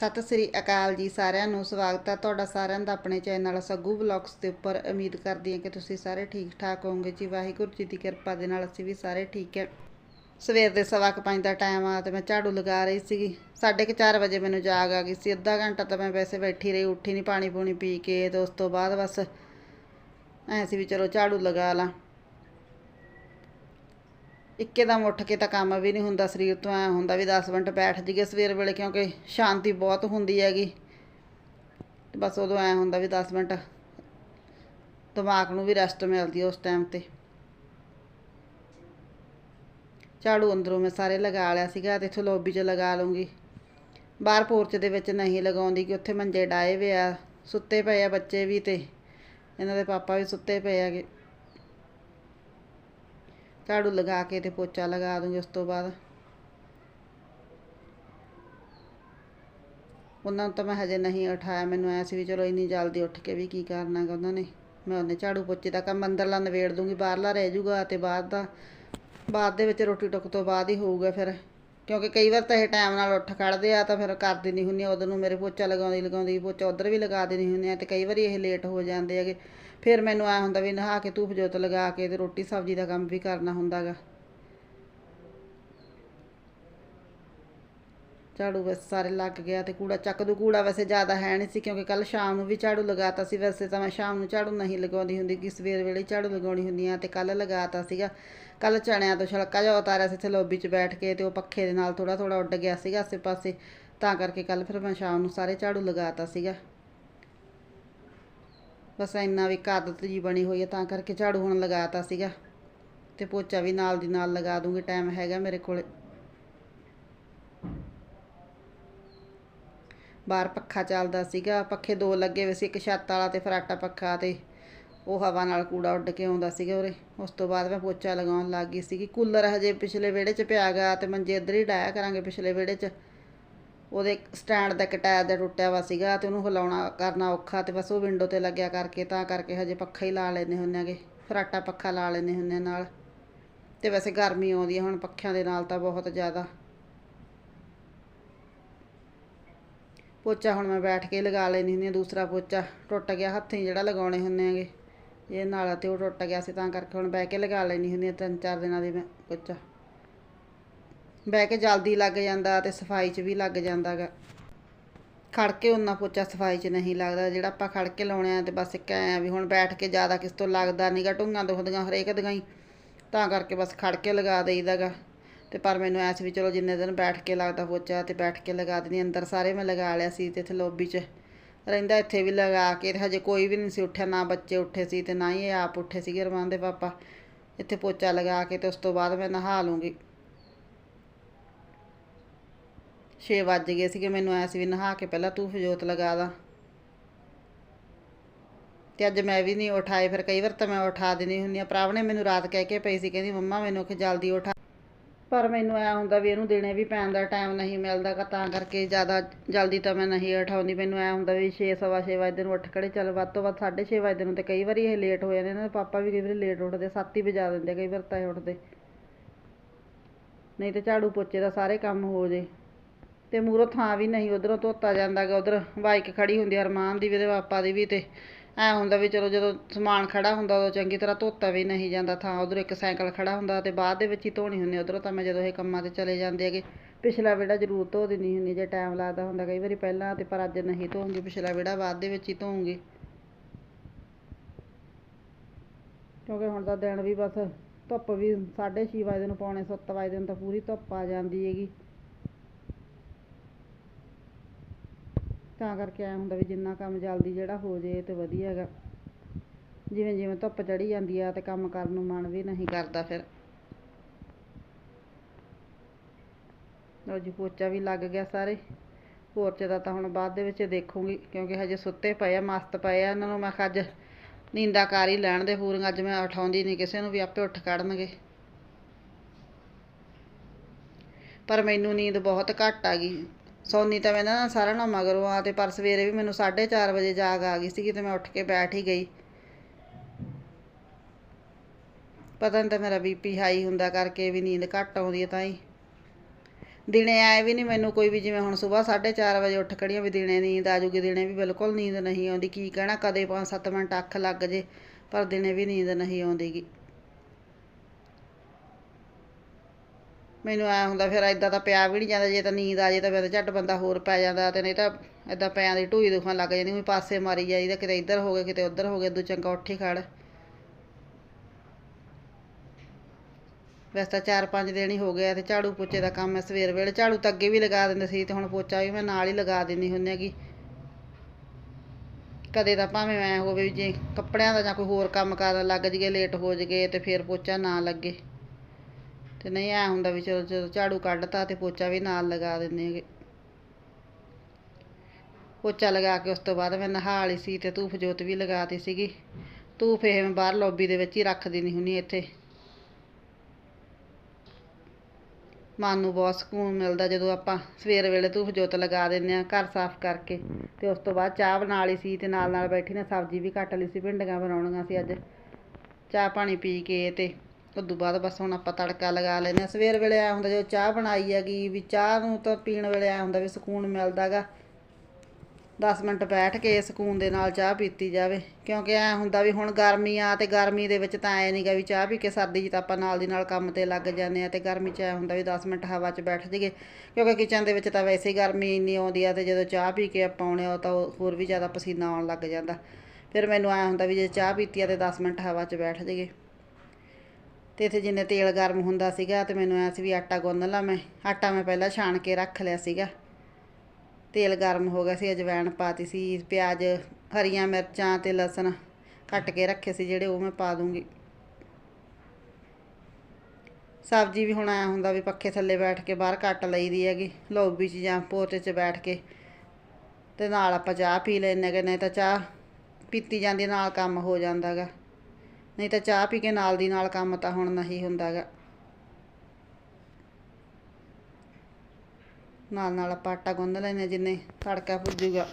ਸਤਿ ਸ੍ਰੀ ਅਕਾਲ ਜੀ ਸਾਰਿਆਂ ਨੂੰ, ਸਵਾਗਤ ਹੈ ਤੁਹਾਡਾ ਸਾਰਿਆਂ ਦਾ ਆਪਣੇ ਚੈਨਲ ਸੱਗੂ ਵਲੌਗਸ ਦੇ ਉੱਪਰ। ਉਮੀਦ ਕਰਦੀ ਹਾਂ ਕਿ ਤੁਸੀਂ ਸਾਰੇ ਠੀਕ ਠਾਕ ਹੋਵੋਗੇ। ਜੀ ਵਾਹਿਗੁਰੂ ਜੀ ਦੀ ਕਿਰਪਾ ਦੇ ਨਾਲ ਅਸੀਂ ਵੀ ਸਾਰੇ ਠੀਕ ਹੈ। ਸਵੇਰ ਦੇ ਸਵਾ ਕੁ ਪੰਜ ਦਾ ਟਾਈਮ ਆ ਤੇ ਮੈਂ ਝਾੜੂ ਲਗਾ ਰਹੀ ਸੀਗੀ। ਸਾਢੇ ਕੁ ਚਾਰ ਵਜੇ ਮੈਨੂੰ ਜਾਗ ਆ ਗਈ ਸੀ। ਅੱਧਾ ਘੰਟਾ ਤਾਂ ਮੈਂ ਵੈਸੇ ਬੈਠੀ ਰਹੀ, ਉੱਠੀ ਨਹੀਂ ਪਾਣੀ ਪੂਣੀ ਪੀ ਕੇ ਤੇ ਉਸ ਤੋਂ ਬਾਅਦ ਬਸ ਐਂ ਸੀ ਵੀ ਚਲੋ ਝਾੜੂ ਲਗਾ ਲਾਂ। ਇੱਕੇਦਮ ਉੱਠ ਕੇ ਤਾਂ ਕੰਮ ਵੀ ਨਹੀਂ ਹੁੰਦਾ ਸਰੀਰ ਤੋਂ, ਐ ਹੁੰਦਾ ਵੀ 10 ਮਿੰਟ ਬੈਠ ਜੀਏ ਸਵੇਰ ਵੇਲੇ ਕਿਉਂਕਿ ਸ਼ਾਂਤੀ ਬਹੁਤ ਹੁੰਦੀ ਹੈਗੀ। ਬਸ ਉਦੋਂ ਐ ਹੁੰਦਾ ਵੀ 10 ਮਿੰਟ ਦਿਮਾਗ ਨੂੰ ਵੀ ਰੈਸਟ ਮਿਲਦੀ ਉਸ ਟਾਈਮ ਤੇ। ਝਾੜੂ ਅੰਦਰੋਂ ਮੈਂ ਸਾਰੇ ਲਗਾ ਲਿਆ ਸੀਗਾ ਤੇ ਇੱਥੋਂ ਲੌਬੀ 'ਚ ਲਗਾ ਲੂੰਗੀ ਬਾਹਰ ਪੋਰਚ ਦੇ ਵਿੱਚ ਨਹੀਂ ਲਗਾਉਂਦੀ ਕਿ ਉੱਥੇ ਮੰਜੇ ਡਾਏ ਵੇ ਆ, ਸੁੱਤੇ ਪਏ ਆ ਬੱਚੇ ਵੀ ਤੇ, ਇਹਨਾਂ ਦੇ ਪਾਪਾ ਵੀ ਸੁੱਤੇ ਪਏ ਹੈਗੇ। ਝਾੜੂ ਲਗਾ ਕੇ ਤੇ ਪੋਚਾ ਲਗਾ ਦੂੰਗੀ ਉਸ ਤੋਂ ਬਾਅਦ। ਉਹਨਾਂ ਨੂੰ ਤਾਂ ਮੈਂ ਹਜੇ ਨਹੀਂ ਉਠਾਇਆ। ਮੈਨੂੰ ਐ ਸੀ ਵੀ ਚਲੋ ਇੰਨੀ ਜਲਦੀ ਉੱਠ ਕੇ ਵੀ ਕੀ ਕਰਨਾ ਗਾ ਉਹਨਾਂ ਨੇ। ਮੈਂ ਉਹਨੇ ਝਾੜੂ ਪੋਚੇ ਦਾ ਕੰਮ ਅੰਦਰਲਾ ਨਵੇੜ ਦੂੰਗੀ। ਬਾਹਰਲਾ ਰਹਿ ਜਾਊਗਾ ਤੇ ਬਾਹਰ ਦਾ ਬਾਅਦ ਦੇ ਵਿੱਚ ਰੋਟੀ ਟੁੱਕ ਤੋਂ ਬਾਅਦ ਹੀ ਹੋਊਗਾ ਫਿਰ। ਕਿਉਂਕਿ ਕਈ ਵਾਰ ਤਾਂ ਇਹ ਟਾਈਮ ਨਾਲ ਉੱਠ ਖੜਦੇ ਆ ਤਾਂ ਫਿਰ ਕਰ ਦਿੰਦੀ ਹੁੰਦੀ ਆ ਉਦੋਂ ਨੂੰ ਮੇਰੇ ਪੋਚਾ ਲਗਾਉਂਦੀ ਲਗਾਉਂਦੀ, ਪੋਚਾ ਉਧਰ ਵੀ ਲਗਾ ਦੇਣੀ ਹੁੰਦੀ ਆ ਤੇ ਕਈ ਵਾਰੀ ਇਹ ਲੇਟ ਹੋ ਜਾਂਦੇ ਹੈਗੇ। ਫਿਰ ਮੈਨੂੰ ਐ ਹੁੰਦਾ ਵੀ ਨਹਾ ਕੇ ਧੂਪ ਜੋਤ ਲਗਾ ਕੇ ਤੇ ਰੋਟੀ ਸਬਜ਼ੀ ਦਾ ਕੰਮ ਵੀ ਕਰਨਾ ਹੁੰਦਾਗਾ। ਝਾੜੂ ਵੈਸੇ ਸਾਰੇ ਲੱਗ ਗਿਆ ਤੇ ਕੂੜਾ ਚੱਕ ਦੂ, ਕੂੜਾ ਵੈਸੇ ਜ਼ਿਆਦਾ ਹੈ ਨਹੀਂ ਸੀ ਕਿਉਂਕਿ ਕੱਲ ਸ਼ਾਮ ਨੂੰ ਵੀ ਝਾੜੂ ਲਗਾਤਾ ਸੀ, ਵੈਸੇ ਤਾਂ ਮੈਂ ਸ਼ਾਮ ਨੂੰ ਝਾੜੂ ਨਹੀਂ ਲਗਾਉਂਦੀ ਹੁੰਦੀ ਕਿ ਸਵੇਰ ਵੇਲੇ ਝਾੜੂ ਲਗਾਉਣੀ ਹੁੰਦੀ ਆ ਤੇ ਕੱਲ ਲਗਾਤਾ ਸੀਗਾ। ਕੱਲ ਚਣਿਆਂ ਤੋਂ ਛਲਕਾ ਜਿਹਾ ਉਤਾਰਿਆ ਸੀ ਇੱਥੇ ਲੌਬੀ 'ਚ ਬੈਠ ਕੇ ਤੇ ਉਹ ਪੱਖੇ ਦੇ ਨਾਲ ਥੋੜਾ ਥੋੜਾ ਉੱਡ ਗਿਆ ਸੀਗਾ ਆਸੇ ਪਾਸੇ ਤਾਂ ਕਰਕੇ ਕੱਲ ਫਿਰ ਮੈਂ ਸ਼ਾਮ ਨੂੰ ਸਾਰੇ ਝਾੜੂ ਲਗਾਤਾ ਸੀਗਾ। ਬਸ ਇੰਨਾ ਵੀ ਇੱਕ ਆਦਤ ਜੀ ਬਣੀ ਹੋਈ ਹੈ ਤਾਂ ਕਰਕੇ ਝਾੜੂ ਹੁਣ ਲਗਾਤਾ ਸੀਗਾ। ਤੇ ਪੋਚਾ ਵੀ ਨਾਲ ਦੀ ਨਾਲ ਲਗਾ ਦੂੰਗੀ ਟਾਈਮ ਹੈਗਾ ਮੇਰੇ ਕੋਲ। ਬਾਹਰ ਪੱਖਾ ਚੱਲਦਾ ਸੀਗਾ, ਪੱਖੇ ਦੋ ਲੱਗੇ ਹੋਏ ਸੀ, ਇੱਕ ਛੱਤ ਵਾਲਾ ਤੇ ਫਰਾਟਾ ਪੱਖਾ ਤੇ ਉਹ ਹਵਾ ਨਾਲ ਕੂੜਾ ਉੱਡ ਕੇ ਆਉਂਦਾ ਸੀਗਾ ਉਰੇ। ਉਸ ਤੋਂ ਬਾਅਦ ਮੈਂ ਪੋਚਾ ਲਗਾਉਣ ਲੱਗ ਗਈ ਸੀਗੀ। ਕੂਲਰ ਹਜੇ ਪਿਛਲੇ ਵਿਹੜੇ 'ਚ ਪਿਆ ਗਿਆ ਤੇ ਮੰਜੇ ਇੱਧਰ ਹੀ ਡਾਇਆ ਕਰਾਂਗੇ ਪਿਛਲੇ ਵਿਹੜੇ 'ਚ। ਉਹਦੇ ਸਟੈਂਡ ਦਾ ਇੱਕ ਟਾਇਰ ਦਾ ਟੁੱਟਿਆ ਵਾ ਸੀਗਾ ਤੇ ਉਹਨੂੰ ਹਿਲਾਉਣਾ ਕਰਨਾ ਔਖਾ ਤੇ ਬਸ ਉਹ ਵਿੰਡੋ ਤੇ ਲੱਗਿਆ ਕਰਕੇ ਤਾਂ ਕਰਕੇ ਹਜੇ ਪੱਖਾ ਹੀ ਲਾ ਲੈਨੇ ਹੁੰਨੇ ਆਗੇ ਫਰਾਟਾ ਪੱਖਾ ਲਾ ਲੈਨੇ ਹੁੰਨੇ ਨਾਲ। ਤੇ ਵੈਸੇ ਗਰਮੀ ਆਉਂਦੀ ਹੈ ਹੁਣ ਪੱਖਿਆਂ ਦੇ ਨਾਲ ਤਾਂ ਬਹੁਤ ਜ਼ਿਆਦਾ ਪੋਚਾ ਹੁਣ ਮੈਂ ਬੈਠ ਕੇ ਲਗਾ ਲੈਣੀ ਹੁੰਦੀ ਹਾਂ, ਦੂਸਰਾ ਪੋਚਾ ਟੁੱਟ ਗਿਆ ਹੱਥੀਂ ਜਿਹੜਾ ਲਗਾਉਣੇ ਹੁੰਦੇ ਆਗੇ ਇਹ ਨਾਲ ਤੇ ਉਹ ਟੁੱਟ ਗਿਆ ਸੀ ਤਾਂ ਕਰਕੇ ਹੁਣ ਬਹਿ ਕੇ ਲਗਾ ਲੈਣੀ ਹੁੰਦੀ ਹਾਂ, ਤਿੰਨ ਚਾਰ ਦਿਨਾਂ ਦੀ ਮੈਂ ਪੋਚਾ। ਬਹਿ ਕੇ ਜਲਦੀ ਲੱਗ ਜਾਂਦਾ ਤੇ ਸਫ਼ਾਈ 'ਚ ਵੀ ਲੱਗ ਜਾਂਦਾ ਗਾ ਖੜ ਕੇ ਉਹਨਾਂ ਪੋਚਾ ਸਫ਼ਾਈ 'ਚ ਨਹੀਂ ਲੱਗਦਾ, ਜਿਹੜਾ ਆਪਾਂ ਖੜ ਕੇ ਲਾਉਣੇ ਆ ਤੇ ਬਸ ਇੱਕ ਐ ਵੀ ਹੁਣ ਬੈਠ ਕੇ ਜ਼ਿਆਦਾ ਕਿਸ ਤੋਂ ਲੱਗਦਾ ਨਹੀਂਗਾ ਢੂੰਗਾਂ ਦੁਖਦੀਆਂ ਹਰੇਕ ਦੀਆਂ ਹੀ। ਤਾਂ ਕਰਕੇ ਬਸ ਖੜ ਕੇ ਲਗਾ ਦੇਈਦਾ ਗਾ ਤੇ ਪਰ ਮੈਨੂੰ ਐਸ ਵੀ ਚਲੋ ਜਿੰਨੇ ਦਿਨ ਬੈਠ ਕੇ ਲੱਗਦਾ ਪੋਚਾ ਤੇ ਬੈਠ ਕੇ ਲਗਾ ਦਿੰਦੀ ਅੰਦਰ ਸਾਰੇ ਮੈਂ ਲਗਾ ਲਿਆ ਸੀ ਤੇ ਇੱਥੇ ਲੋਬੀ 'ਚ। ਰਹਿੰਦਾ ਇੱਥੇ ਵੀ ਲਗਾ ਕੇ ਤੇ ਹਜੇ ਕੋਈ ਵੀ ਨਹੀਂ ਸੀ ਉੱਠਿਆ, ਨਾ ਬੱਚੇ ਉੱਠੇ ਸੀ ਤੇ ਨਾ ਹੀ ਇਹ ਆਪ ਉੱਠੇ ਸੀਗੇ ਰਮਾਨ ਦੇ ਪਾਪਾ। ਇੱਥੇ ਪੋਚਾ ਲਗਾ ਕੇ ਤੇ ਉਸ ਤੋਂ ਬਾਅਦ ਮੈਂ ਨਹਾ ਲੂੰਗੀ। 6 ਵੱਜ ਗਏ ਸੀਗੇ, ਮੈਨੂੰ ਐ ਵੀ ਨਹਾ ਕੇ ਪਹਿਲਾਂ ਧੂਫ ਜੋਤ ਲਗਾ ਦਾਂ। ਤੇ ਅੱਜ ਮੈਂ ਵੀ ਨਹੀਂ ਉਠਾਏ, ਫਿਰ ਕਈ ਵਾਰ ਤਾਂ ਮੈਂ ਉਠਾ ਦਿੰਦੀ ਹੁੰਦੀ ਆ ਪ੍ਰਾਵ ਮੈਨੂੰ ਰਾਤ ਕਹਿ ਕੇ ਪਈ ਸੀ, ਕਹਿੰਦੀ ਮੰਮਾ ਮੈਨੂੰ ਕਿ ਜਲਦੀ ਉਠਾ। ਪਰ ਮੈਨੂੰ ਐ ਹੁੰਦਾ ਵੀ ਇਹਨੂੰ ਦੇਣੇ ਵੀ ਪੈਣ ਦਾ ਟਾਈਮ ਨਹੀਂ ਮਿਲਦਾ ਗਾ, ਤਾਂ ਕਰਕੇ ਜ਼ਿਆਦਾ ਜਲਦੀ ਤਾਂ ਮੈਂ ਨਹੀਂ ਉਠਾਉਂਦੀ। ਮੈਨੂੰ ਐ ਹੁੰਦਾ ਵੀ 6 ਸਵਾ 6 ਵਜੇ ਨੂੰ ਉੱਠ ਖੜੇ, ਚੱਲ ਵੱਧ ਤੋਂ ਵੱਧ 6:30 ਵਜੇ ਨੂੰ ਤੇ ਕਈ ਵਾਰੀ ਇਹ ਲੇਟ ਹੋ ਜਾਂਦੇ ਇਹਨਾਂ ਦੇ ਪਾਪਾ ਵੀ ਕਈ ਵਾਰੀ ਲੇਟ ਉੱਠਦੇ 7 ਹੀ ਵਜਾ ਦਿੰਦੇ, ਕਈ ਵਾਰ ਤਾਂ ਉੱਠਦੇ। ਨਹੀਂ ਤੇ ਝਾੜੂ ਪੋਚੇ ਦਾ ਸਾਰੇ ਕੰਮ ਹੋ ਜੇ। ਤੇ ਮੂਰੋਂ ਥਾਂ ਵੀ ਨਹੀਂ, ਉਧਰੋਂ ਧੋਤਾ ਜਾਂਦਾ ਗਾ, ਉਧਰ ਬਾਈਕ ਖੜੀ ਹੁੰਦੀ ਅਰਮਾਨ ਦੀ ਵੀ ਤੇ ਪਾਪਾ ਦੀ ਵੀ ਤੇ ਐ ਹੁੰਦਾ ਵੀ ਚਲੋ ਜਦੋਂ ਸਮਾਨ ਖੜਾ ਹੁੰਦਾ ਉਦੋਂ ਚੰਗੀ ਤਰ੍ਹਾਂ ਧੋਤਾ ਵੀ ਨਹੀਂ ਜਾਂਦਾ, ਥਾਂ ਉਧਰ ਇੱਕ ਸਾਈਕਲ ਖੜਾ ਹੁੰਦਾ ਤੇ ਬਾਅਦ ਦੇ ਵਿੱਚ ਹੀ ਧੋਣੀ ਹੁੰਦੀ ਉਧਰੋਂ ਤਾਂ ਮੈਂ ਜਦੋਂ ਇਹ ਕੰਮਾਂ ਤੇ ਚਲੇ ਜਾਂਦੇ ਹੈਗੇ, ਪਿਛਲਾ ਵਿਹੜਾ ਜ਼ਰੂਰ ਧੋ ਦਿੰਦੀ ਹੁੰਦੀ ਜੇ ਟਾਈਮ ਲੱਗਦਾ ਹੁੰਦਾ ਕਈ ਵਾਰੀ ਪਹਿਲਾਂ ਤੇ ਪਰ ਅੱਜ ਨਹੀਂ ਧੋਉਂਗੀ ਪਿਛਲਾ ਵਿਹੜਾ ਬਾਅਦ ਦੇ ਵਿੱਚ ਹੀ ਧੋਉਂਗੀ ਕਿਉਂਕਿ ਹੁਣ ਤਾਂ ਦਿਨ ਵੀ ਬਸ ਧੁੱਪ ਵੀ 6:30 ਵਜੇ ਨੂੰ ਪੌਣੇ 7 ਵਜੇ ਨੂੰ ਤਾਂ ਪੂਰੀ ਧੁੱਪ ਆ ਜਾਂਦੀ ਹੈਗੀ। ਤਾਂ ਕਰਕੇ ਐਂ ਹੁੰਦਾ ਵੀ ਜਿੰਨਾ ਕੰਮ ਜਲਦੀ ਜਿਹੜਾ ਹੋ ਜੇ ਤੇ ਵਧੀਆ ਹੈਗਾ। ਜਿਵੇਂ ਜਿਵੇਂ ਧੁੱਪ ਚੜੀ ਜਾਂਦੀ ਆ ਤੇ ਕੰਮ ਕਰਨ ਨੂੰ ਮਨ ਵੀ ਨਹੀਂ ਕਰਦਾ ਫਿਰ। ਲਓ ਜੀ, ਪੋਚਾ ਵੀ ਲੱਗ ਗਿਆ ਸਾਰੇ। ਪੋਰਚ ਦਾ ਤਾਂ ਹੁਣ ਬਾਅਦ ਦੇ ਵਿੱਚ ਦੇਖੂੰਗੀ, ਕਿਉਂਕਿ ਹਜੇ ਸੁੱਤੇ ਪਏ ਆ, ਮਸਤ ਪਏ ਆ। ਇਹਨਾਂ ਨੂੰ ਮੈਂ ਕਿਹਾ ਅੱਜ ਨੀਂਦਾ ਕਰ ਹੀ ਲੈਣ ਦੇ ਪੂਰੀਆਂ, ਅੱਜ ਮੈਂ ਉਠਾਉਂਦੀ ਨਹੀਂ ਕਿਸੇ ਨੂੰ, ਵੀ ਆਪੇ ਉੱਠ ਕੱਢਣਗੇ ਪਰ ਮੈਨੂੰ ਨੀਂਦ ਬਹੁਤ ਘੱਟ ਆ ਗਈ। ਸੌਂਦੀ ਤਾਂ ਮੈਂ ਨਾ ਸਾਰਾ ਨਾ ਮਗਰੋਂ ਆ ਤੇ ਪਰ ਸਵੇਰੇ ਵੀ ਮੈਨੂੰ 4:30 ਵਜੇ ਜਾਗ ਆ ਗਈ ਸੀਗੀ ਤੇ ਮੈਂ ਉੱਠ ਕੇ ਬੈਠ ਹੀ ਗਈ। ਪਤਾ ਨਹੀਂ ਤਾਂ ਮੇਰਾ ਬੀਪੀ ਹਾਈ ਹੁੰਦਾ ਕਰਕੇ ਵੀ ਨੀਂਦ ਘੱਟ ਆਉਂਦੀ ਹੈ ਤਾਂ ਹੀ। ਦਿਨੇ ਆਏ ਵੀ ਨਹੀਂ ਮੈਨੂੰ ਕੋਈ ਵੀ, ਜਿਵੇਂ ਹੁਣ ਸਵੇਰ 4:30 ਵਜੇ ਉੱਠ ਖੜੀਆਂ ਵੀ ਦਿਨੇ ਨੀਂਦ ਆ ਜੂਗੀ, ਦਿਨੇ ਵੀ ਬਿਲਕੁਲ ਨੀਂਦ ਨਹੀਂ ਆਉਂਦੀ। ਕੀ ਕਹਿਣਾ, ਕਦੇ 5-7 ਮਿੰਟ ਅੱਖ ਲੱਗ ਜੇ, ਪਰ ਦਿਨੇ ਵੀ ਨੀਂਦ ਨਹੀਂ ਆਉਂਦੀਗੀ। ਮੈਨੂੰ ਐ ਹੁੰਦਾ ਫਿਰ ਐਦਾਂ ਤਾਂ ਪਿਆ ਵੀ ਨਹੀਂ ਜਾਂਦਾ, ਜੇ ਤਾਂ ਨੀਂਦ ਆ ਜੇ ਤਾਂ ਫਿਰ ਝੱਟ ਬੰਦਾ ਹੋਰ ਪੈ ਜਾਂਦਾ ਤੇ ਨਹੀਂ ਤਾਂ ਐਦਾਂ ਪਿਆਂ ਦੀ ਢੂਈ ਦੁਖਣ ਲੱਗ ਜਾਂਦੀ ਵੀ ਪਾਸੇ ਮਾਰੀ ਜਾਈਦਾ ਕਿਤੇ ਇੱਧਰ ਹੋ ਗਿਆ ਕਿਤੇ ਉੱਧਰ ਹੋ ਗਿਆ ਦੂ ਚੰਗਾ ਉੱਠੀ ਹੀ ਖੜ। ਵੈਸੇ ਤਾਂ ਚਾਰ ਪੰਜ ਦਿਨ ਹੀ ਹੋ ਗਏ ਆ ਤੇ ਝਾੜੂ ਪੋਚੇ ਦਾ ਕੰਮ ਹੈ ਸਵੇਰ ਵੇਲੇ, ਝਾੜੂ ਤਾਂ ਅੱਗੇ ਵੀ ਲਗਾ ਦਿੰਦੇ ਸੀ ਤੇ ਹੁਣ ਪੋਚਾ ਵੀ ਮੈਂ ਨਾਲ ਹੀ ਲਗਾ ਦਿੰਦੀ ਹੁੰਦੀ ਹੈਗੀ। ਕਦੇ ਤਾਂ ਭਾਵੇਂ ਐ ਹੋਵੇ ਵੀ ਜੇ ਕੱਪੜਿਆਂ ਦਾ ਜਾਂ ਕੋਈ ਹੋਰ ਕੰਮ ਕਰਨ ਲੱਗ ਜਗੇ ਲੇਟ ਹੋ ਜਗੇ ਤੇ ਫਿਰ ਪੋਚਾ ਨਾ ਲੱਗੇ। ਤੇ ਨਹੀਂ ਐ ਹੁੰਦਾ ਵੀ ਚਲੋ ਜਦੋਂ ਝਾੜੂ ਕੱਢਤਾ ਤੇ ਪੋਚਾ ਵੀ ਨਾਲ ਲਗਾ ਦਿੰਦੇ ਹੈਗੇ। ਪੋਚਾ ਲਗਾ ਕੇ ਉਸ ਤੋਂ ਬਾਅਦ ਮੈਂ ਨਹਾ ਲਈ ਸੀ ਤੇ ਧੂਫ ਜੋਤ ਵੀ ਲਗਾਤੀ ਸੀਗੀ। ਧੂਫ ਇਹ ਮੈਂ ਬਾਹਰ ਲੌਬੀ ਦੇ ਵਿੱਚ ਹੀ ਰੱਖਦੀ ਨਹੀਂ ਹੁੰਦੀ ਇੱਥੇ। ਮਨ ਨੂੰ ਬਹੁਤ ਸਕੂਨ ਮਿਲਦਾ ਜਦੋਂ ਆਪਾਂ ਸਵੇਰ ਵੇਲੇ ਧੂਫ ਜੋਤ ਲਗਾ ਦਿੰਦੇ ਆ ਘਰ ਸਾਫ਼ ਕਰਕੇ। ਤੇ ਉਸ ਤੋਂ ਬਾਅਦ ਚਾਹ ਬਣਾ ਲਈ ਸੀ ਤੇ ਨਾਲ ਨਾਲ ਬੈਠੀ ਨੇ ਸਬਜ਼ੀ ਵੀ ਕੱਟ ਲਈ ਸੀ, ਭਿੰਡੀਆਂ ਬਣਾਉਣੀਆਂ ਸੀ ਅੱਜ। ਚਾਹ ਪਾਣੀ ਪੀ ਕੇ ਤੇ ਉਦੋਂ ਬਾਅਦ ਬਸ ਹੁਣ ਆਪਾਂ ਤੜਕਾ ਲਗਾ ਲੈਂਦੇ ਆ ਸਵੇਰ ਵੇਲੇ ਆ ਹੁੰਦਾ ਜਦੋਂ ਚਾਹ ਬਣਾਈ ਹੈਗੀ ਵੀ ਚਾਹ ਨੂੰ ਤਾਂ ਪੀਣ ਵੇਲੇ ਆ ਹੁੰਦਾ ਵੀ ਸਕੂਨ ਮਿਲਦਾਗਾ। 10 ਮਿੰਟ ਬੈਠ ਕੇ ਸਕੂਨ ਦੇ ਨਾਲ ਚਾਹ ਪੀਤੀ ਜਾਵੇ। ਕਿਉਂਕਿ ਐ ਹੁੰਦਾ ਵੀ ਹੁਣ ਗਰਮੀ ਆ ਤੇ ਗਰਮੀ ਦੇ ਵਿੱਚ ਤਾਂ ਐ ਨਹੀਂਗਾ ਵੀ ਚਾਹ ਪੀ ਕੇ ਸਰਦੀ 'ਚ ਤਾਂ ਆਪਾਂ ਨਾਲ ਦੀ ਨਾਲ ਕੰਮ ਤੇ ਲੱਗ ਜਾਂਦੇ ਆ ਤੇ ਗਰਮੀ 'ਚ ਐ ਹੁੰਦਾ ਵੀ 10 ਮਿੰਟ ਹਵਾ 'ਚ ਬੈਠ ਜਾਈਏ। ਕਿਉਂਕਿ ਕਿਚਨ ਦੇ ਵਿੱਚ ਤਾਂ ਵੈਸੇ ਹੀ ਗਰਮੀ ਇੰਨੀ ਆਉਂਦੀ ਆ ਤੇ ਜਦੋਂ ਚਾਹ ਪੀ ਕੇ ਆਪਾਂ ਆਉਣੇ ਆ ਤਾਂ ਉਹ ਹੋਰ ਵੀ ਜ਼ਿਆਦਾ ਪਸੀਨਾ ਆਉਣ ਲੱਗ ਜਾਂਦਾ। ਫਿਰ ਮੈਨੂੰ ਐ ਹੁੰਦਾ ਵੀ ਜੇ ਚਾਹ ਪੀਤੀ ਆ ਤੇ 10 ਮਿੰਟ ਹਵਾ 'ਚ ਬੈਠ ਜਾਈਏ। ਤੇ ਇੱਥੇ ਜਿੰਨੇ ਤੇਲ ਗਰਮ ਹੁੰਦਾ ਸੀਗਾ ਤੇ ਮੈਨੂੰ ਐ ਸੀ ਵੀ ਆਟਾ ਗੁੰਨ ਲਾ ਮੈਂ। ਆਟਾ ਮੈਂ ਪਹਿਲਾਂ ਛਾਣ ਕੇ ਰੱਖ ਲਿਆ ਸੀਗਾ। ਤੇਲ ਗਰਮ ਹੋ ਗਿਆ ਸੀ ਅਜਵਾਇਣ ਪਾਤੀ ਸੀ, ਪਿਆਜ਼, ਹਰੀਆਂ ਮਿਰਚਾਂ ਤੇ ਲਸਣ ਕੱਟ ਕੇ ਰੱਖੇ ਸੀ ਜਿਹੜੇ ਉਹ ਮੈਂ ਪਾ ਦੂੰਗੀ। ਸਬਜ਼ੀ ਵੀ ਹੁਣ ਆਇਆ ਹੁੰਦਾ ਵੀ ਪੱਖੇ ਥੱਲੇ ਬੈਠ ਕੇ ਬਾਹਰ ਕੱਟ ਲਈਦੀ ਹੈਗੀ, ਲੌਬੀ 'ਚ ਜਾਂ ਪੋਰਚ 'ਚ ਬੈਠ ਕੇ। ਤੇ ਨਾਲ ਆਪਾਂ ਚਾਹ ਪੀ ਲੈਂਦੇ ਗੇ ਨਹੀਂ ਤਾਂ ਚਾਹ ਪੀਤੀ ਜਾਂਦੀ ਨਾਲ ਕੰਮ ਹੋ ਜਾਂਦਾਗਾ ਨਹੀਂ ਤਾਂ ਚਾਹ ਪੀ ਕੇ ਨਾਲ ਦੀ ਨਾਲ ਕੰਮ ਤਾਂ ਹੁਣ ਨਹੀਂ ਹੁੰਦਾਗਾ। ਨਾਲ ਨਾਲ ਆਪਾਂ ਆਟਾ ਗੁੰਨ ਲੈਂਦੇ ਹਾਂ, ਜਿੰਨੇ ਤੜਕਾ ਭੁੱਜੂਗਾ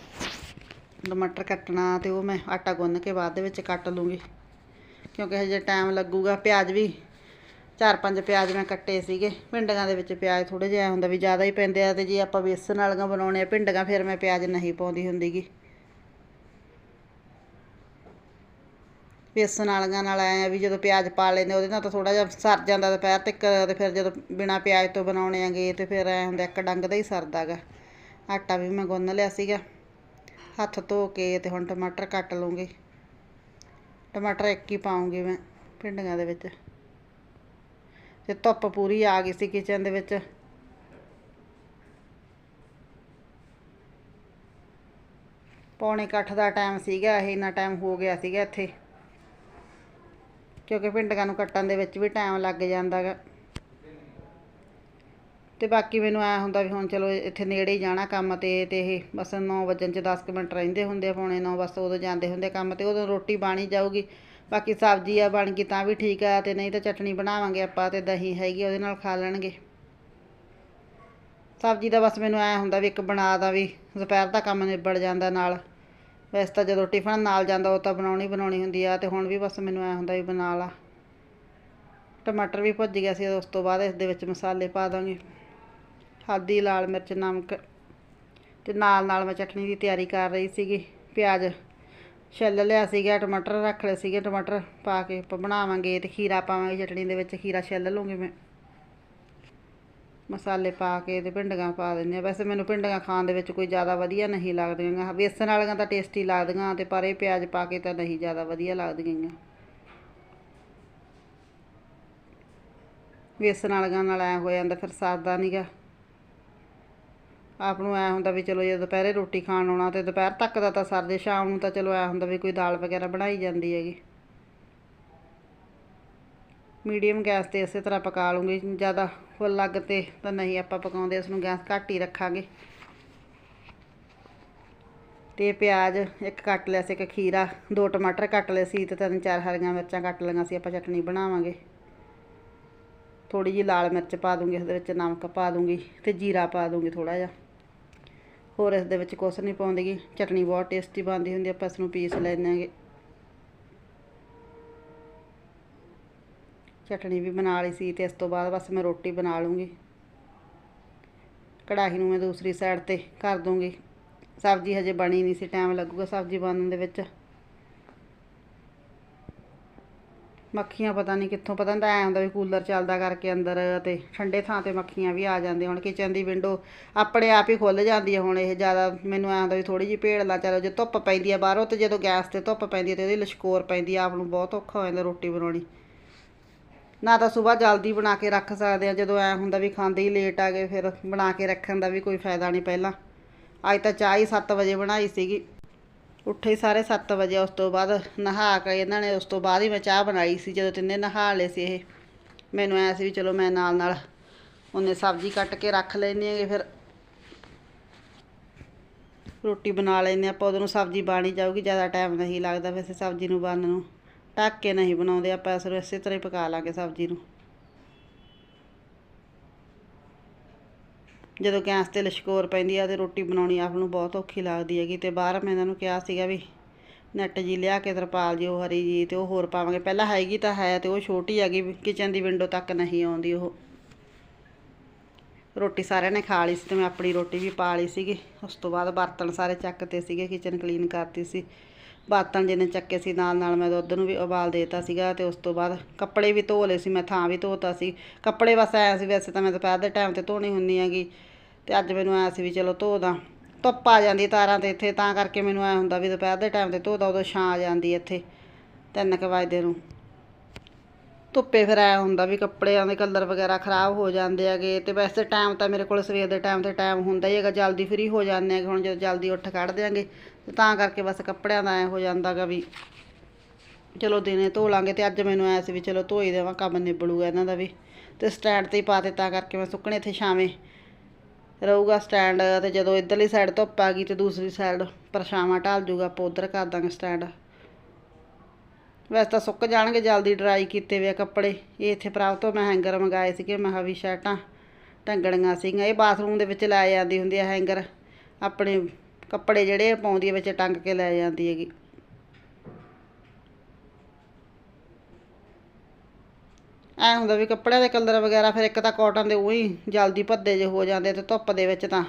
ਟਮਾਟਰ ਕੱਟਣਾ ਤੇ ਉਹ ਮੈਂ ਆਟਾ ਗੁੰਨ ਕੇ ਬਾਅਦ ਦੇ ਵਿੱਚ ਕੱਟ ਲੂੰਗੀ। ਕਿਉਂਕਿ ਹਜੇ ਟਾਈਮ ਲੱਗੂਗਾ, ਪਿਆਜ਼ ਵੀ ਚਾਰ ਪੰਜ ਪਿਆਜ਼ ਮੈਂ ਕੱਟੇ ਸੀਗੇ। ਭਿੰਡੀਆਂ ਦੇ ਵਿੱਚ ਪਿਆਜ਼ ਥੋੜੇ ਜਿਹਾ ਹੁੰਦਾ ਵੀ ਜ਼ਿਆਦਾ ਹੀ ਪੈਂਦੇ ਆ ਤੇ ਜੇ ਆਪਾਂ ਬੇਸਣ ਵਾਲੀਆਂ ਬਣਾਉਣੇ ਆ, ਭਿੰਡੀਆਂ ਫਿਰ ਮੈਂ ਪਿਆਜ਼ ਨਹੀਂ ਪਾਉਂਦੀ ਹੁੰਦੀਗੀ। ਬੇਸਣ ਵਾਲੀਆਂ ਨਾਲ ਆਏ ਆ ਵੀ ਜਦੋਂ ਪਿਆਜ਼ ਪਾ ਲੈਂਦੇ ਉਹਦੇ ਨਾਲ ਤਾਂ ਥੋੜਾ ਜਿਹਾ ਸਰ ਜਾਂਦਾ ਦੁਪਹਿਰ ਤੱਕ ਤੇ ਫਿਰ ਜਦੋਂ ਬਿਨਾ ਪਿਆਜ਼ ਤੋਂ ਬਣਾਉਣੇ ਆਗੇ ਤੇ ਫਿਰ ਐ ਹੁੰਦਾ ਇੱਕ ਡੰਗ ਦਾ ਹੀ ਸਰਦਾਗਾ ਆਟਾ ਵੀ ਮੈਂ ਗੁੰਨ ਲਿਆ ਸੀਗਾ। ਹੱਥ ਧੋ ਕੇ ਤੇ ਹੁਣ ਟਮਾਟਰ ਕੱਟ ਲੂੰਗੀ ਟਮਾਟਰ ਇੱਕ ਹੀ ਪਾਉਂਗੀ ਮੈਂ ਭਿੰਡੀਆਂ ਦੇ ਵਿੱਚ। ਤੇ ਧੁੱਪ ਪੂਰੀ ਆ ਗਈ ਸੀ ਕਿਚਨ ਦੇ ਵਿੱਚ। ਪੌਣੇ ਇਕੱਠ ਦਾ ਟਾਈਮ ਸੀਗਾ, ਇਹ ਇੰਨਾ ਟਾਈਮ ਹੋ ਗਿਆ ਸੀਗਾ ਇੱਥੇ। ਕਿਉਂਕਿ ਭਿੰਡੀਆਂ ਨੂੰ ਕੱਟਣ ਦੇ ਵਿੱਚ ਵੀ ਟਾਈਮ ਲੱਗ ਜਾਂਦਾ ਗਾ। ਤੇ ਬਾਕੀ ਮੈਨੂੰ ਐ ਹੁੰਦਾ ਵੀ ਹੁਣ ਚਲੋ ਇੱਥੇ ਨੇੜੇ ਹੀ ਜਾਣਾ ਕੰਮ ਤੇ ਤੇ ਇਹ ਬਸ 9 ਵਜਣ ਚ 10 ਕੁ ਮਿੰਟ ਰਹਿੰਦੇ ਹੁੰਦੇ ਆ, ਪੌਣੇ 9 ਬਸ ਉਦੋਂ ਜਾਂਦੇ ਹੁੰਦੇ ਕੰਮ ਤੇ, ਉਦੋਂ ਰੋਟੀ ਬਾਣੀ ਜਾਊਗੀ। ਬਾਕੀ ਸਬਜ਼ੀ ਆ ਬਣ ਗਈ ਤਾਂ ਵੀ ਠੀਕ ਆ, ਤੇ ਨਹੀਂ ਤਾਂ ਚਟਣੀ ਬਣਾਵਾਂਗੇ ਆਪਾਂ ਤੇ ਦਹੀਂ ਹੈਗੀ ਉਹਦੇ ਨਾਲ ਖਾ ਲੈਣਗੇ। ਸਬਜ਼ੀ ਦਾ ਬਸ ਮੈਨੂੰ ਐ ਹੁੰਦਾ ਵੀ ਇੱਕ ਬਣਾ ਦਾ ਵੀ, ਦੁਪਹਿਰ ਦਾ ਕੰਮ ਨਿਬੜ ਜਾਂਦਾ ਨਾਲ। ਵੈਸੇ ਤਾਂ ਜਦੋਂ ਟਿਫਨ ਨਾਲ ਜਾਂਦਾ, ਉਹ ਤਾਂ ਬਣਾਉਣੀ ਬਣਾਉਣੀ ਹੁੰਦੀ ਆ, ਤੇ ਹੁਣ ਵੀ ਬਸ ਮੈਨੂੰ ਐ ਹੁੰਦਾ ਵੀ ਬਣਾ ਲਾ। ਟਮਾਟਰ ਵੀ ਭੁੱਜ ਗਿਆ ਸੀ ਉਸ ਤੋਂ ਬਾਅਦ ਇਸ ਦੇ ਵਿੱਚ ਮਸਾਲੇ ਪਾ ਦਾਂਗੇ। ਹਲਦੀ, ਲਾਲ ਮਿਰਚ, ਨਮਕ ਤੇ ਨਾਲ ਨਾਲ ਮੈਂ ਚਟਨੀ ਦੀ ਤਿਆਰੀ ਕਰ ਰਹੀ ਸੀਗੀ। ਪਿਆਜ਼ ਛਿੱਲ ਲਿਆ ਸੀਗਾ, ਟਮਾਟਰ ਰੱਖ ਲਏ ਸੀਗੇ, ਟਮਾਟਰ ਪਾ ਕੇ ਆਪਾਂ ਬਣਾਵਾਂਗੇ ਤੇ ਖੀਰਾ ਪਾਵਾਂਗੇ ਚਟਨੀ ਦੇ ਵਿੱਚ, ਖੀਰਾ ਛਿੱਲ ਲੂੰਗੀ ਮੈਂ। ਮਸਾਲੇ ਪਾ ਕੇ ਤੇ ਭਿੰਡੀਆਂ ਪਾ ਦਿੰਦੇ ਆ ਵੈਸੇ ਮੈਨੂੰ ਭਿੰਡੀਆਂ ਖਾਣ ਦੇ ਵਿੱਚ ਕੋਈ ਜ਼ਿਆਦਾ ਵਧੀਆ ਨਹੀਂ ਲੱਗਦੀਆਂ ਵੇਸਣ ਵਾਲੀਆਂ ਤਾਂ ਟੇਸਟੀ ਲੱਗਦੀਆਂ ਤੇ ਪਰ ਇਹ ਪਿਆਜ਼ ਪਾ ਕੇ ਤਾਂ ਨਹੀਂ ਜ਼ਿਆਦਾ ਵਧੀਆ ਲੱਗਦੀਆਂ ਵੇਸਣ ਵਾਲੀਆਂ ਨਾਲ ਐ ਹੋ ਜਾਂਦਾ, ਫਿਰ ਸਰਦਾ ਨਹੀਂਗਾ ਆਪ ਨੂੰ ਐ ਹੁੰਦਾ ਵੀ ਚਲੋ ਜੇ ਦੁਪਹਿਰੇ ਰੋਟੀ ਖਾਣ ਆਉਣਾ ਤੇ ਦੁਪਹਿਰ ਤੱਕ ਦਾ ਤਾਂ ਸਰਦੇ, ਸ਼ਾਮ ਨੂੰ ਤਾਂ ਚਲੋ ਐ ਹੁੰਦਾ ਵੀ ਕੋਈ ਦਾਲ ਵਗੈਰਾ ਬਣਾਈ ਜਾਂਦੀ ਹੈਗੀ। ਮੀਡੀਅਮ ਗੈਸ ਤੇ ਇਸੇ ਤਰ੍ਹਾਂ ਪਕਾ ਲੂੰਗੀ ਜ਼ਿਆਦਾ ਫੁੱਲ ਲੱਗ ਤੇ ਤਾਂ ਨਹੀਂ ਆਪਾਂ ਪਕਾਉਂਦੇ ਉਸ ਨੂੰ ਗੈਸ ਘੱਟ ਹੀ ਰੱਖਾਂਗੇ। ਤੇ ਪਿਆਜ਼ ਇੱਕ ਕੱਟ ਲਿਆ ਸੀ, ਇੱਕ ਖੀਰਾ, ਦੋ ਟਮਾਟਰ ਕੱਟ ਲਏ ਸੀ ਤੇ ਤਿੰਨ ਚਾਰ ਹਰੀਆਂ ਮਿਰਚਾਂ ਕੱਟ ਲਈਆਂ ਸੀ, ਆਪਾਂ ਚਟਨੀ ਬਣਾਵਾਂਗੇ। ਥੋੜੀ ਜੀ ਲਾਲ ਮਿਰਚ ਪਾ ਦੂੰਗੀ ਇਸ ਦੇ ਵਿੱਚ ਨਮਕ ਪਾ ਦੂੰਗੀ ਤੇ ਜੀਰਾ ਪਾ ਦੂੰਗੀ ਥੋੜਾ ਜਿਹਾ। ਹੋਰ ਇਸ ਦੇ ਵਿੱਚ ਕੁਛ ਨਹੀਂ ਪਾਉਂਦੀਗੀ ਚਟਨੀ ਬਹੁਤ ਟੇਸਟੀ ਬਣਦੀ ਹੁੰਦੀ ਆਪਾਂ ਇਸ ਨੂੰ ਪੀਸ ਲੈਂਦੇ ਚਟਣੀ ਵੀ ਬਣਾ ਲਈ ਸੀ ਤੇ ਇਸ ਤੋਂ ਬਾਅਦ ਬਸ ਮੈਂ ਰੋਟੀ ਬਣਾ ਲੂੰਗੀ। ਕੜਾਹੀ ਨੂੰ ਮੈਂ ਦੂਸਰੀ ਸਾਈਡ ਤੇ ਕਰ ਦੂੰਗੀ। ਸਬਜ਼ੀ ਹਜੇ ਬਣੀ ਨਹੀਂ ਸੀ ਟਾਈਮ ਲੱਗੂਗਾ ਸਬਜ਼ੀ ਬਣਨ ਦੇ ਵਿੱਚ। ਮੱਖੀਆਂ ਪਤਾ ਨਹੀਂ ਕਿੱਥੋਂ, ਪਤਾ ਨਹੀਂ ਤਾਂ ਐਂ ਹੁੰਦਾ ਵੀ ਕੂਲਰ ਚੱਲਦਾ ਕਰਕੇ ਅੰਦਰ ਤੇ ਠੰਡੇ ਥਾਂ ਤੇ ਮੱਖੀਆਂ ਵੀ ਆ ਜਾਂਦੀਆਂ ਹੁਣ ਕਿਚਨ ਦੀ ਵਿੰਡੋ ਆਪਣੇ ਆਪ ਹੀ ਖੁੱਲ ਜਾਂਦੀ ਹੈ ਹੁਣ ਇਹ ਜ਼ਿਆਦਾ, ਮੈਨੂੰ ਐਂ ਹੁੰਦਾ ਵੀ ਥੋੜੀ ਜਿਹੀ ਭੇੜ ਲਾ ਚਲੋ, ਜੇ ਧੁੱਪ ਪੈਂਦੀ ਆ ਬਾਹਰੋਂ ਤੇ ਜਦੋਂ ਗੈਸ ਤੇ ਧੁੱਪ ਪੈਂਦੀ ਹੈ ਤੇ ਉਹਦੀ ਲਸ਼ਕੋਰ ਪੈਂਦੀ ਆ, ਆਪ ਨੂੰ ਬਹੁਤ ਔਖਾ ਹੋ ਜਾਂਦਾ ਰੋਟੀ ਬਣਾਉਣੀ। ਨਾ ਤਾਂ ਸਵੇਰ ਜਲਦੀ ਬਣਾ ਕੇ ਰੱਖ ਸਕਦੇ ਆ, ਜਦੋਂ ਐ ਹੁੰਦਾ ਵੀ ਖਾਂਦੇ ਹੀ ਲੇਟ ਆ ਗਏ, ਫਿਰ ਬਣਾ ਕੇ ਰੱਖਣ ਦਾ ਵੀ ਕੋਈ ਫਾਇਦਾ ਨਹੀਂ ਪਹਿਲਾਂ। ਅੱਜ ਤਾਂ ਚਾਹ ਹੀ 7 ਵਜੇ ਬਣਾਈ ਸੀਗੀ। ਉੱਠੇ ਸਾਰੇ 7 ਵਜੇ, ਉਸ ਤੋਂ ਬਾਅਦ ਨਹਾ ਕੇ ਇਹਨਾਂ ਨੇ, ਉਸ ਤੋਂ ਬਾਅਦ ਹੀ ਮੈਂ ਚਾਹ ਬਣਾਈ ਸੀ, ਜਦੋਂ ਤਿੰਨੇ ਨਹਾ ਲਏ ਸੀ ਇਹ। ਮੈਨੂੰ ਐ ਸੀ ਵੀ ਚਲੋ ਮੈਂ ਨਾਲ ਨਾਲ ਉਹਨੇ ਸਬਜ਼ੀ ਕੱਟ ਕੇ ਰੱਖ ਲੈਣੀ ਹੈਗੇ, ਫਿਰ ਰੋਟੀ ਬਣਾ ਲੈਂਦੇ ਆਪਾਂ ਉਦੋਂ ਨੂੰ ਸਬਜ਼ੀ ਬਾਣੀ ਜਾਊਗੀ, ਜ਼ਿਆਦਾ ਟਾਈਮ ਨਹੀਂ ਲੱਗਦਾ ਵੈਸੇ ਸਬਜ਼ੀ ਨੂੰ ਬਣਨ ਨੂੰ। ਢੱਕ ਕੇ ਨਹੀਂ ਬਣਾਉਂਦੇ, ਆਪਾਂ ਇਸ ਨੂੰ ਇਸੇ ਤਰ੍ਹਾਂ ਹੀ ਪਕਾ ਲਾਂਗੇ ਸਬਜ਼ੀ ਨੂੰ। ਜਦੋਂ ਗੈਸ ਤੇ ਲਸ਼ਕੋਰ ਪੈਂਦੀ ਆ ਤੇ ਰੋਟੀ ਬਣਾਉਣੀ ਆਪ ਨੂੰ ਬਹੁਤ ਔਖੀ ਲੱਗਦੀ ਹੈਗੀ ਤੇ ਬਾਹਰ ਮੈਂ ਇਹਨਾਂ ਨੂੰ ਕਿਹਾ ਸੀਗਾ ਵੀ ਨੈਟ ਜੀ ਲਿਆ ਕੇ ਤਰਪਾਲ ਜੀ, ਉਹ ਹਰੀ ਜੀ ਤੇ ਉਹ ਹੋਰ ਪਾਵਾਂਗੇ। ਪਹਿਲਾਂ ਹੈਗੀ ਤਾਂ ਹੈ ਤੇ ਉਹ ਛੋਟੀ ਹੈਗੀ, ਕਿਚਨ ਦੀ ਵਿੰਡੋ ਤੱਕ ਨਹੀਂ ਆਉਂਦੀ ਉਹ। ਰੋਟੀ ਸਾਰਿਆਂ ਨੇ ਖਾ ਲਈ ਸੀ ਤੇ ਮੈਂ ਆਪਣੀ ਰੋਟੀ ਵੀ ਪਾ ਲਈ ਸੀਗੀ। ਉਸ ਤੋਂ ਬਾਅਦ ਬਰਤਨ ਸਾਰੇ ਚੱਕਤੇ ਸੀਗੇ, ਕਿਚਨ ਕਲੀਨ ਕਰਤੀ ਸੀ। ਬਰਤਨ ਜਿਹਨੇ ਚੱਕੇ ਸੀ ਨਾਲ ਨਾਲ ਮੈਂ ਦੁੱਧ ਨੂੰ ਵੀ ਉਬਾਲ ਦੇਤਾ ਸੀਗਾ ਤੇ ਉਸ ਤੋਂ ਬਾਅਦ ਕੱਪੜੇ ਵੀ ਧੋ ਲਏ ਸੀ, ਮੈਂ ਥਾਂ ਵੀ ਧੋਤਾ ਸੀ। ਕੱਪੜੇ ਬਸ ਆਇਆ ਸੀ, ਵੈਸੇ ਤਾਂ ਮੈਂ ਦੁਪਹਿਰ ਦੇ ਟਾਈਮ ਤੇ ਧੋਣੀ ਹੁੰਦੀ ਹੈਗੀ ਤੇ ਅੱਜ ਮੈਨੂੰ ਆਇਆ ਸੀ ਵੀ ਚਲੋ ਧੋ ਦਾਂ ਧੁੱਪ ਆ ਜਾਂਦੀ ਤਾਰਾਂ ਤੇ ਇੱਥੇ, ਤਾਂ ਕਰਕੇ ਮੈਨੂੰ ਐ ਹੁੰਦਾ ਵੀ ਦੁਪਹਿਰ ਦੇ ਟਾਈਮ ਤੇ ਧੋ ਧੋਦਾ, ਉਦੋਂ ਛਾਂ ਆ ਜਾਂਦੀ ਇੱਥੇ ਤਿੰਨ ਕੁ ਵਜੇ ਨੂੰ। ਧੁੱਪੇ ਫਿਰ ਐ ਹੁੰਦਾ ਵੀ ਕੱਪੜਿਆਂ ਦੇ ਕਲਰ ਵਗੈਰਾ ਖਰਾਬ ਹੋ ਜਾਂਦੇ ਹੈਗੇ ਤੇ ਵੈਸੇ ਟਾਈਮ ਤਾਂ ਮੇਰੇ ਕੋਲ ਸਵੇਰ ਦੇ ਟਾਈਮ ਤੇ ਟਾਈਮ ਹੁੰਦਾ ਹੀ ਹੈਗਾ, ਜਲਦੀ ਫ੍ਰੀ ਹੋ ਜਾਂਦੇ ਹੈਗੇ, ਹੁਣ ਜਦੋਂ ਜਲਦੀ ਉੱਠ ਕੱਢ ਦਿਆਂਗੇ ਤਾਂ ਕਰਕੇ ਬਸ ਕੱਪੜਿਆਂ ਦਾ ਐ ਹੋ ਜਾਂਦਾਗਾ ਵੀ ਚਲੋ ਦਿਨੇ ਧੋ ਲਾਂਗੇ ਤੇ ਅੱਜ ਮੈਨੂੰ ਐ ਸੀ ਵੀ ਚਲੋ ਧੋਈ ਦੇਵਾਂ, ਕੰਮ ਨਿਬੜੂਗਾ ਇਹਨਾਂ ਦਾ ਵੀ ਤੇ ਸਟੈਂਡ ਤੇ ਹੀ ਪਾ ਦਿੱਤਾ ਕਰਕੇ ਮੈਂ ਸੁੱਕਣੇ ਇੱਥੇ ਛਾਵੇਂ ਰਹੂਗਾ ਸਟੈਂਡ ਤੇ ਜਦੋਂ ਇਧਰਲੀ ਸਾਈਡ ਧੁੱਪ ਆ ਗਈ ਤੇ ਦੂਸਰੀ ਸਾਈਡ ਪਰਛਾਵਾਂ ਢਾਲ ਜੂਗਾ, ਆਪਾਂ ਉਧਰ ਕਰ ਦਾਂਗੇ ਸਟੈਂਡ ਵੈਸੇ ਤਾਂ ਸੁੱਕ ਜਾਣਗੇ, ਜਲਦੀ ਡਰਾਈ ਕੀਤੇ ਵੇ ਆ ਕੱਪੜੇ। ਇਹ ਇੱਥੇ ਪ੍ਰਾਪਤ ਤੋਂ ਮੈਂ ਹੈਂਗਰ ਮੰਗਾਏ ਸੀਗੇ, ਮੈਂ ਕਿਹਾ ਵੀ ਸ਼ਰਟਾਂ ਟੰਗਣੀਆਂ ਸੀਗੀਆਂ। ਇਹ ਬਾਥਰੂਮ ਦੇ ਵਿੱਚ ਲੈ ਜਾਂਦੀ ਹੁੰਦੀ ਹੈ ਹੈਂਗਰ ਆਪਣੇ ਕੱਪੜੇ ਜਿਹੜੇ ਪਾਉਂਦੀ ਹੈ ਵਿੱਚ ਟੰਗ ਕੇ ਲੈ ਜਾਂਦੀ ਹੈਗੀ। ਐ ਹੁੰਦਾ ਵੀ ਕੱਪੜਿਆਂ ਦੇ ਕਲਰ ਵਗੈਰਾ ਫਿਰ ਇੱਕ ਤਾਂ ਕਾਟਨ ਦੇ ਉਹੀ ਜਲਦੀ ਭੱਦੇ ਜੇ ਹੋ ਜਾਂਦੇ ਤੇ ਧੁੱਪ ਦੇ ਵਿੱਚ ਤਾਂ।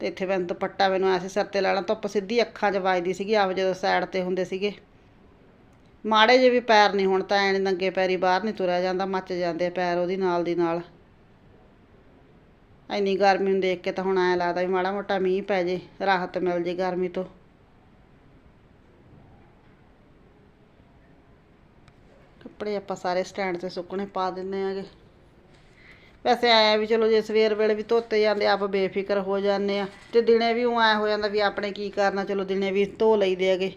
ਤੇ ਇੱਥੇ ਮੈਂ ਦੁਪੱਟਾ ਮੈਨੂੰ ਐਸੇ ਸਿਰ ਤੇ ਲਾਣਾ ਧੁੱਪ ਸਿੱਧੀ ਅੱਖਾਂ 'ਚ ਵੱਜਦੀ ਸੀਗੀ, ਆਪ ਜਦੋਂ ਸਾਈਡ ਤੇ ਹੁੰਦੇ ਸੀਗੇ। ਮਾੜੇ ਜੇ ਵੀ ਪੈਰ ਨਹੀਂ, ਹੁਣ ਤਾਂ ਐਂ ਨੰਗੇ ਪੈਰੀ ਬਾਹਰ ਨਹੀਂ ਤੁਰਿਆ ਜਾਂਦਾ, ਮੱਚ ਜਾਂਦੇ ਪੈਰ ਉਹਦੀ ਨਾਲ ਦੀ ਨਾਲ। ਇੰਨੀ ਗਰਮੀ ਨੂੰ ਦੇਖ ਕੇ ਤਾਂ ਹੁਣ ਐਂ ਲੱਗਦਾ ਵੀ ਮਾੜਾ ਮੋਟਾ ਮੀਂਹ ਪੈ ਜੇ, ਰਾਹਤ ਮਿਲ ਜੇ ਗਰਮੀ ਤੋਂ। ਕੱਪੜੇ ਆਪਾਂ ਸਾਰੇ ਸਟੈਂਡ ਤੇ ਸੁੱਕਣੇ ਪਾ ਦਿੰਨੇ ਆਗੇ। ਵੈਸੇ ਆਇਆ ਵੀ ਚਲੋ ਜੇ ਸਵੇਰ ਵੇਲੇ ਵੀ ਧੋਤੇ ਜਾਂਦੇ, ਆਪ ਬੇਫਿਕਰ ਹੋ ਜਾਂਦੇ ਆ। ਤੇ ਦਿਨੇ ਵੀ ਉਹ ਐ ਹੋ ਜਾਂਦਾ ਵੀ ਆਪਣੇ ਕੀ ਕਰਨਾ, ਚਲੋ ਦਿਨੇ ਵੀ ਧੋ ਲਈਦੇ ਹੈਗੇ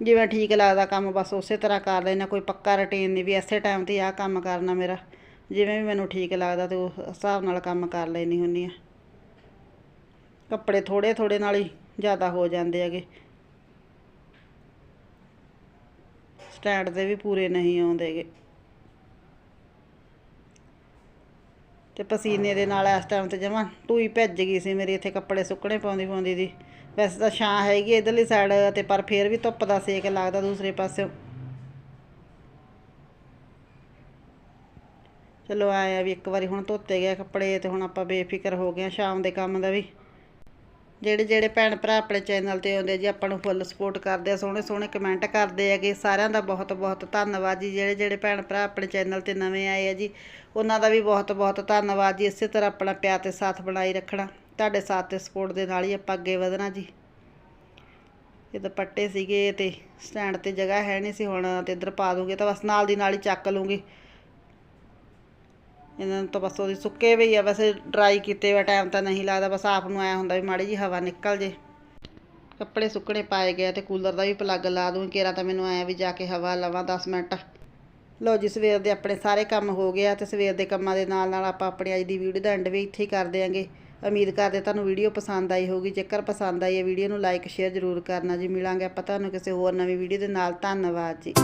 ਜਿਵੇਂ ਠੀਕ ਲੱਗਦਾ ਕੰਮ, ਬਸ ਉਸੇ ਤਰ੍ਹਾਂ ਕਰ ਲੈਣਾ ਕੋਈ ਪੱਕਾ ਰੁਟੀਨ ਨਹੀਂ ਵੀ ਇਸੇ ਟਾਈਮ ਤੇ ਆਹ ਕੰਮ ਕਰਨਾ ਮੇਰਾ। ਜਿਵੇਂ ਵੀ ਮੈਨੂੰ ਠੀਕ ਲੱਗਦਾ ਤੇ ਉਸ ਹਿਸਾਬ ਨਾਲ ਕੰਮ ਕਰ ਲੈਣੀ ਹੁੰਦੀ ਆ ਕੱਪੜੇ ਥੋੜੇ ਥੋੜੇ ਨਾਲ ਹੀ ਜ਼ਿਆਦਾ ਹੋ ਜਾਂਦੇ ਹੈਗੇ। ਸਟੈਂਡ ਤੇ ਵੀ ਪੂਰੇ ਨਹੀਂ ਆਉਂਦੇਗੇ ਤੇ ਪਸੀਨੇ ਦੇ ਨਾਲ ਇਸ ਟਾਈਮ ਤੇ ਜਮਾਂ ਟੂਈ ਭਿੱਜ ਗਈ ਸੀ ਮੇਰੀ, ਇੱਥੇ ਕੱਪੜੇ ਸੁੱਕਣੇ ਪਾਉਂਦੀ ਪਾਉਂਦੀ ਦੀ। ਵੈਸੇ ਤਾਂ ਛਾਂ ਹੈਗੀ ਇਧਰਲੀ ਸਾਈਡ ਤੇ, ਪਰ ਫੇਰ ਵੀ ਧੁੱਪ ਦਾ ਸੇਕ ਲੱਗਦਾ ਦੂਸਰੇ ਪਾਸੇ ਚਲੋ ਆਇਆ ਵੀ ਇੱਕ ਵਾਰੀ ਹੁਣ ਧੋਤੇ ਗਏ ਕੱਪੜੇ ਤੇ ਹੁਣ ਆਪਾਂ ਬੇਫਿਕਰ ਹੋ ਗਏ ਆ ਸ਼ਾਮ ਦੇ ਕੰਮ ਦਾ ਵੀ। ਜਿਹੜੇ ਜਿਹੜੇ ਭੈਣ ਭਰਾ ਆਪਣੇ ਚੈਨਲ ਤੇ ਆਉਂਦੇ ਜੀ, ਆਪਾਂ ਨੂੰ ਫੁੱਲ ਸਪੋਰਟ ਕਰਦੇ ਆ, ਸੋਹਣੇ ਸੋਹਣੇ ਕਮੈਂਟ ਕਰਦੇ ਹੈਗੇ ਸਾਰਿਆਂ ਦਾ ਬਹੁਤ ਬਹੁਤ ਧੰਨਵਾਦ ਜੀ। ਜਿਹੜੇ ਜਿਹੜੇ ਭੈਣ ਭਰਾ ਆਪਣੇ ਚੈਨਲ ਤੇ ਨਵੇਂ ਆਏ ਆ ਜੀ, ਉਹਨਾਂ ਦਾ ਵੀ ਬਹੁਤ ਬਹੁਤ ਧੰਨਵਾਦ ਜੀ। ਇਸੇ ਤਰ੍ਹਾਂ ਆਪਣਾ ਪਿਆਰ ਤੇ ਸਾਥ ਬਣਾਈ ਰੱਖਣਾ। ਤੁਹਾਡੇ ਸਾਥ ਤੇ ਸਪੋਰਟ ਦੇ ਨਾਲ ਹੀ ਆਪਾਂ ਅੱਗੇ ਵਧਣਾ ਜੀ। ਇਹ ਦੁਪੱਟੇ ਸੀਗੇ ਤੇ ਸਟੈਂਡ ਤੇ ਜਗ੍ਹਾ ਹੈ ਨਹੀਂ ਸੀ ਹੁਣ ਤੇ ਇੱਧਰ ਪਾ ਦੂੰਗੇ ਤਾਂ ਬਸ ਨਾਲ ਦੀ ਨਾਲ ਹੀ ਚੱਕ ਲੂੰਗੀ। ਇਹਨਾਂ ਨੂੰ ਤਾਂ ਬਸ ਉਹਦੀ ਸੁੱਕੇ ਵੀ ਆ, ਵੈਸੇ ਡਰਾਈ ਕੀਤੇ ਵਾ ਟਾਈਮ ਤਾਂ ਨਹੀਂ ਲੱਗਦਾ, ਬਸ ਆਪ ਨੂੰ ਐ ਹੁੰਦਾ ਵੀ ਮਾੜੀ ਜੀ ਹਵਾ ਨਿਕਲ ਜੇ। ਕੱਪੜੇ ਸੁੱਕਣੇ ਪਾਏ ਗਏ ਤੇ ਕੂਲਰ ਦਾ ਵੀ ਪਲੱਗ ਲਾ ਦੂੰ ਕੇਰਾ ਤਾਂ ਮੈਨੂੰ ਐ ਵੀ ਜਾ ਕੇ ਹਵਾ ਲਵਾਂ 10 ਮਿੰਟ। ਲਓ ਜੀ, ਸਵੇਰ ਦੇ ਆਪਣੇ ਸਾਰੇ ਕੰਮ ਹੋ ਗਏ ਆ ਤੇ ਸਵੇਰ ਦੇ ਕੰਮਾਂ ਦੇ ਨਾਲ ਨਾਲ ਆਪਾਂ ਆਪਣੀ ਅੱਜ ਦੀ ਵੀਡੀਓ ਦਾ ਐਂਡ ਵੀ ਇੱਥੇ ਹੀ ਕਰ ਦਿਆਂਗੇ। ਉਮੀਦ ਕਰਦੇ ਤੁਹਾਨੂੰ ਵੀਡੀਓ ਪਸੰਦ ਆਈ ਹੋਊਗੀ। ਜੇਕਰ ਪਸੰਦ ਆਈ ਹੈ, ਵੀਡੀਓ ਨੂੰ ਲਾਈਕ ਸ਼ੇਅਰ ਜ਼ਰੂਰ ਕਰਨਾ ਜੀ। ਮਿਲਾਂਗੇ ਆਪਾਂ ਤੁਹਾਨੂੰ ਕਿਸੇ ਹੋਰ ਨਵੀਂ ਵੀਡੀਓ ਦੇ ਨਾਲ। ਧੰਨਵਾਦ ਜੀ।